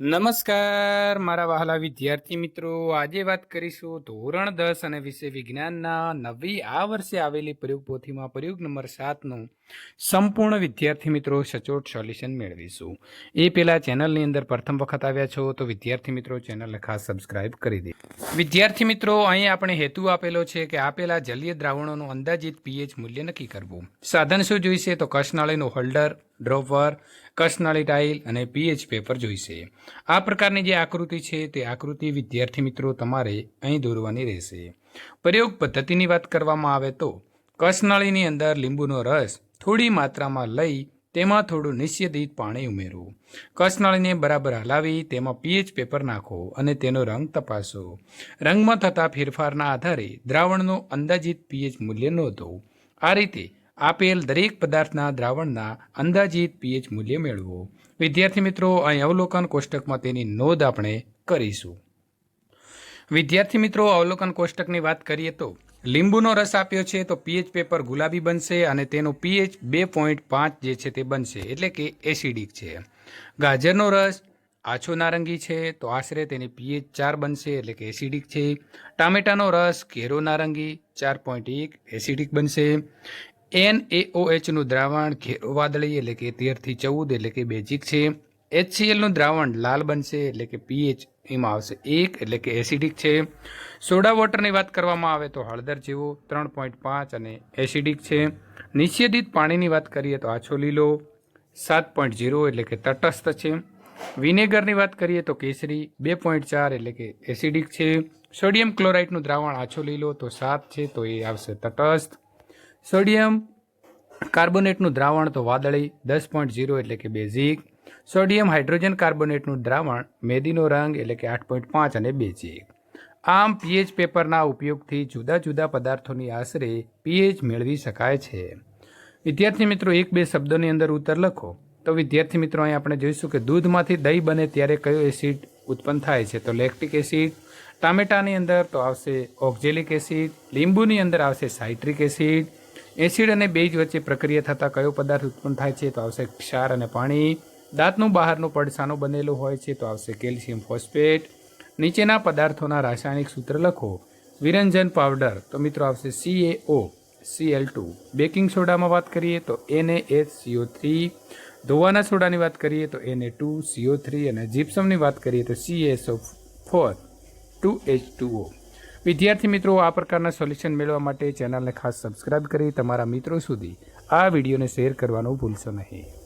નમસ્કાર, મારા વહાલા વિદ્યાર્થી મિત્રો. આજે વાત કરીશું ધોરણ દસ અને વિષય વિજ્ઞાનના નવી આ વર્ષે આવેલી પ્રયોગ પોથીમાં પ્રયોગ નંબર સાતનું. સંપૂર્ણ વિદ્યાર્થી મિત્રો સચોટ સોલ્યુશન મેળવીશું. એ પહેલાં ચેનલની અંદર પ્રથમ વખત આવ્યા છો તો વિદ્યાર્થી મિત્રો ચેનલને ખાસ સબસ્ક્રાઇબ કરી દે. વિદ્યાર્થી મિત્રો, અહીં આપણે હેતુ આપેલો છે કે આપેલા જલીય દ્રાવણોનું અંદાજિત પીએચ મૂલ્ય નક્કી કરવું. સાધન શું જોઈશે તો કસનાળીનું હોલ્ડર ડ્રોપર કસનાળી ટાઇલ અને પીએચ પેપર જોઈશે. આ પ્રકારની જે આકૃતિ છે તે આકૃતિ વિદ્યાર્થી મિત્રો તમારે અહીં દોરવાની રહેશે. પ્રયોગ પદ્ધતિની વાત કરવામાં આવે તો કસનાળીની અંદર લીંબુનો રસ થોડી માત્રામાં લઈ તેમાં થોડું નિશ્ચિત પાણી ઉમેરવું કસનળીને બરાબર હલાવી તેમાં પીએચ પેપર નાખો અને તેનો રંગ તપાસો. રંગમાં થતા ફેરફારના આધારે દ્રાવણનું અંદાજિત પીએચ મૂલ્ય નોંધો. આ રીતે આપેલ દરેક પદાર્થના દ્રાવણના અંદાજિત પીએચ મૂલ્ય મેળવો. વિદ્યાર્થી મિત્રો, અહીં અવલોકન કોષ્ટકમાં તેની નોંધ આપણે કરીશું. વિદ્યાર્થી મિત્રો, અવલોકન કોષ્ટકની વાત કરીએ તો લીંબુનો રસ આપ્યો છે તો પીએચ પેપર ગુલાબી બનશે અને તેનો પીએચ બે પોઈન્ટ પાંચ જે છે તે બનશે, એટલે કે એસિડિક છે. ગાજરનો રસ આછો નારંગી છે તો આશરે તેની પીએચ ચાર બનશે, એટલે કે એસિડિક છે. ટામેટાનો રસ ઘેરો નારંગી ચાર પોઈન્ટ એક એસિડિક બનશે. એન એઓએચનું દ્રાવણ ઘેરો વાદળી, એટલે કે તેરથી ચૌદ, એટલે કે બેઝિક છે. એચસીએલનું દ્રાવણ લાલ બનશે, એટલે કે પીએચ એમાં આવશે એક, એટલે કે એસિડિક છે. સોડા વોટરની વાત કરવામાં આવે તો હળદર જેવો ત્રણ પોઈન્ટ પાંચ અને એસિડિક છે. નિષેધિત પાણીની વાત કરીએ તો આછો લીલો સાત પોઈન્ટ ઝીરો, એટલે કે તટસ્થ છે. વિનેગરની વાત કરીએ તો કેસરી બે પોઈન્ટ ચાર, એટલે કે એસિડિક છે. સોડિયમ ક્લોરાઇડનું દ્રાવણ આછો લીલો તો સાત છે, તો એ આવશે તટસ્થ. સોડિયમ કાર્બોનેટનું દ્રાવણ તો વાદળી દસ પોઈન્ટ ઝીરો, એટલે કે બેઝિક. સોડિયમ હાઇડ્રોજન કાર્બોનેટનું દ્રાવણ મેદીનો રંગ એટલે કે આઠ પોઈન્ટ પાંચ અને બેઝિક આમ, પીએચ પેપરના ઉપયોગથી જુદા જુદા પદાર્થોની આશરે પીએચ મેળવી શકાય છે. વિદ્યાર્થી મિત્રો, એક બે શબ્દોની અંદર ઉત્તર લખો. તો વિદ્યાર્થી મિત્રો, અહીં આપણે જોઈશું કે દૂધમાંથી દહીં બને ત્યારે કયો એસિડ ઉત્પન્ન થાય છે. તો લેક્ટિક એસિડ, ટામેટાની અંદર તો આવશે ઓક્ઝેલિક એસિડ, લીંબુની અંદર આવશે સાઇટ્રિક એસિડ. એસિડ અને બેઝ વચ્ચે પ્રક્રિયા થતાં કયો પદાર્થ ઉત્પન્ન થાય છે તો આવશે ક્ષાર અને પાણી. દાંતનું બહારનું પડછાનું બનેલું હોય છે તો આવશે કેલ્શિયમ ફોસ્ફેટ. નીચેના પદાર્થોના રાસાયણિક સૂત્ર લખો. વિરંજન પાવડર. તો મિત્રો આવશે સીએઓ સીએલ ટુ બેકિંગ સોડામાં વાત કરીએ તો એને એચ સીઓ થ્રી ધોવાના સોડાની વાત કરીએ તો એને ટુ સીઓ થ્રી અને જીપ્સમની વાત કરીએ તો CSO four two H two O વિદ્યાર્થી મિત્રો, આ પ્રકારના સોલ્યુશન મેળવવા માટે ચેનલને ખાસ સબસ્ક્રાઇબ કરી તમારા મિત્રો સુધી આ વિડીયોને શેર કરવાનું ભૂલશો નહીં.